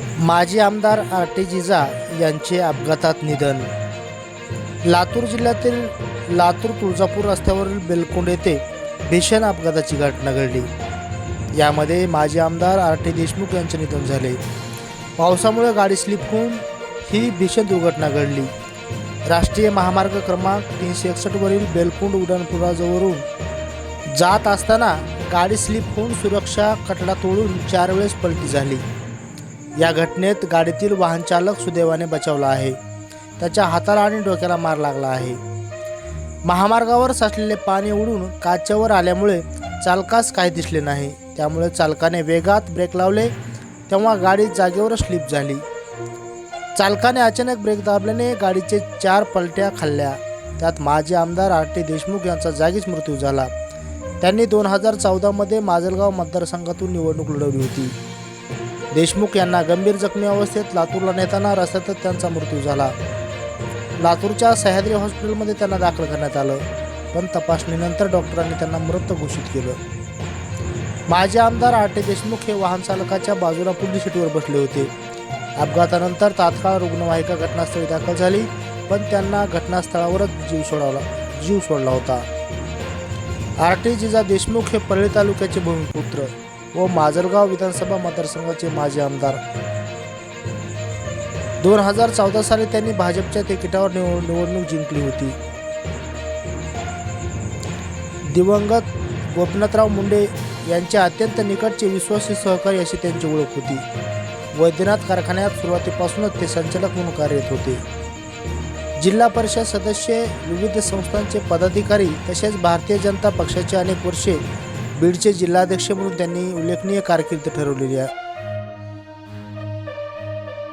माजी आमदार R T जिजा यांचे अपघातात निधन. लातूर जिल्ह्यातील लातूर तुळजापूर रस्त्यावरील बेलकोंड येथे भीषण अपघाताची घटना घडली. यामध्ये माजी आमदार आर टी देशमुख यांचे निधन झाले. पावसामुळे गाडी स्लिप होऊन ही भीषण दुर्घटना घडली. राष्ट्रीय महामार्ग क्रमांक तीनशे एकसष्टवरील बेलकुंड उड्डाणपुराजवळून जात असताना गाडी स्लिप होऊन सुरक्षा कटडा तोडून चार वेळेस पलटी झाली. या घटनेत गाडीतील वाहनचालक सुदैवाने बचावला आहे. त्याच्या हाताला आणि डोक्याला मार लागला आहे. महामार्गावर साचलेले पाणी उडून काचेवर आल्यामुळे चालकास काही दिसले नाही. त्यामुळे चालकाने वेगात ब्रेक लावले तेव्हा गाडी जागेवरच स्लिप झाली. चालकाने अचानक ब्रेक दाबल्याने गाडीचे चार पलट्या खाल्ल्या. त्यात माजी आमदार आर. टी. देशमुख यांचा जागीच मृत्यू झाला. त्यांनी दोन हजार चौदामध्ये माजलगाव मतदारसंघातून निवडणूक लढवली होती. देशमुख यांना गंभीर जखमी अवस्थेत लातूरला नेताना रस्त्यातच त्यांचा मृत्यू झाला. लातूरच्या सह्याद्री हॉस्पिटलमध्ये त्यांना दाखल करण्यात आलं पण तपासणीनंतर डॉक्टरांनी त्यांना मृत घोषित केलं. माजी आमदार आर टी देशमुख हे वाहन चालकाच्या बाजूला पुढील सीटवर बसले होते. अपघातानंतर तात्काळ रुग्णवाहिका घटनास्थळी दाखल झाली पण त्यांना घटनास्थळावरच जीव सोडवला जीव सोडला होता. आर टी जिजा देशमुख हे परळी तालुक्याचे भूमिपुत्र. व माजलगाव विधानसभा मतदारसंघाचे माजी आमदार. दोन हजार चौदा साली त्यांनी भाजपच्या तिकिटावर निवडणूक जिंकली होती. दिवंगत गोपनाथराव मुंडे यांचे अत्यंत निकटचे विश्वासी सहकारी अशी त्यांची ओळख होती. वैद्यनाथ कारखान्यात सुरुवातीपासूनच ते संचालक म्हणून कार्यरत होते. जिल्हा परिषद सदस्य विविध संस्थांचे पदाधिकारी तसेच भारतीय जनता पक्षाचे अनेक वर्षे बीडचे जिल्हाध्यक्ष म्हणून त्यांनी उल्लेखनीय कारकीर्द ठरवलेली आहे.